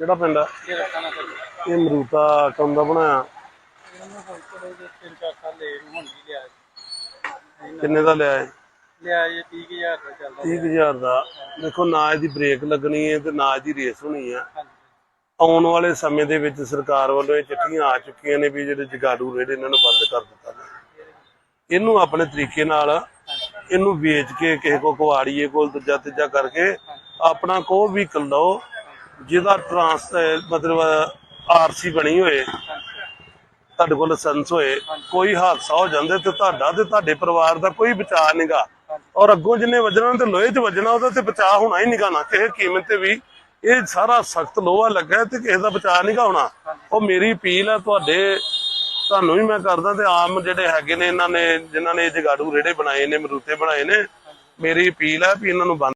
ਕਿਹੜਾ ਪਿੰਡ ਆ? ਇਹ ਰੱਖਣਾ ਇਹ ਮਰੂਤਾ ਕੌਣ ਦਾ ਬਣਾਇਆ। ਇਹਨੂੰ ਹੁਣ ਚਲੋ ਜੇ ਤਿੰਨ ਚਾਰ ਸਾਲ ਲੈ ਹੁਣ ਵੀ ਲਿਆ ਕਿੰਨੇ ਦਾ ਲਿਆ ਹੈ ਲਿਆ ਇਹ? 30000 ਦਾ ਚੱਲਦਾ 30000 ਦਾ। ਦੇਖੋ, ਨਾ ਇਹਦੀ ਬ੍ਰੇਕ ਲੱਗਣੀ ਹੈ ਤੇ ਨਾ ਇਹਦੀ ਰੇਸ ਹੋਣੀ ਹੈ। ਆਉਣ ਵਾਲੇ ਸਮੇਂ ਦੇ ਵਿੱਚ ਸਰਕਾਰ ਵੱਲੋਂ ਇਹ ਚਿੱਠੀਆਂ ਆ ਚੁੱਕੀਆਂ ਨੇ ਵੀ ਜਿਹੜੇ ਜਗਾੜੂ ਰੇੜੇ ਇਹਨਾਂ ਨੂੰ ਬੰਦ ਕਰ ਦਿੱਤਾ ਇਹਨੂੰ ਆਪਣੇ ਤਰੀਕੇ ਨਾਲ ਇਹਨੂੰ ਵੇਚ ਕੇ ਕਿਸੇ ਕੋ ਕੁਆੜੀਏ ਕੋਲ ਦੂਜਾ ਤੀਜਾ ਕਰਕੇ ਆਪਣਾ ਕੋ ਵੀ ਲਓ ਜਿਹਦਾ ਟਰਾਂਸ ਮਤਲਬ ਆਰਸੀ ਬਣੀ ਹੋਏ, ਤੁਹਾਡੇ ਕੋਲ ਲਾਇਸੈਂਸ ਹੋਏ, ਕੋਈ ਹਾਦਸਾ ਹੋ ਜਾਂਦੇ ਤੇ ਤੁਹਾਡਾ ਤੇ ਤੁਹਾਡੇ ਪਰਿਵਾਰ ਦਾ ਕੋਈ ਬਚਾਅ ਨਹੀਂਗਾ ਔਰ ਅੱਗੋਂ ਜਿੰਨੇ ਵੱਜਣਾ ਤੇ ਲੋਹੇ 'ਚ ਵੱਜਣਾ, ਉਹਦਾ ਤੇ ਬਚਾਅ ਹੋਣਾ ਹੀ ਨਹੀਂਗਾ ਨਾ। ਕਿਸੇ ਕੀਮਤ ਤੇ ਵੀ ਇਹ ਸਾਰਾ ਸਖਤ ਲੋਹਾ ਲੱਗਾ ਤੇ ਕਿਸੇ ਦਾ ਬਚਾਅ ਨਹੀਂਗਾ ਹੋਣਾ। ਉਹ ਮੇਰੀ ਅਪੀਲ ਹੈ ਤੁਹਾਡੇ, ਤੁਹਾਨੂੰ ਵੀ ਮੈਂ ਕਰਦਾ ਤੇ ਆਮ ਜਿਹੜੇ ਹੈਗੇ ਨੇ, ਇਹਨਾਂ ਨੇ, ਜਿਨ੍ਹਾਂ ਨੇ ਜਗਾੜੂ ਰੇੜੇ ਬਣਾਏ ਨੇ, ਮਰੂਤੇ ਬਣਾਏ ਨੇ, ਮੇਰੀ ਅਪੀਲ ਹੈ ਵੀ ਇਹਨਾਂ ਨੂੰ ਬੰਦ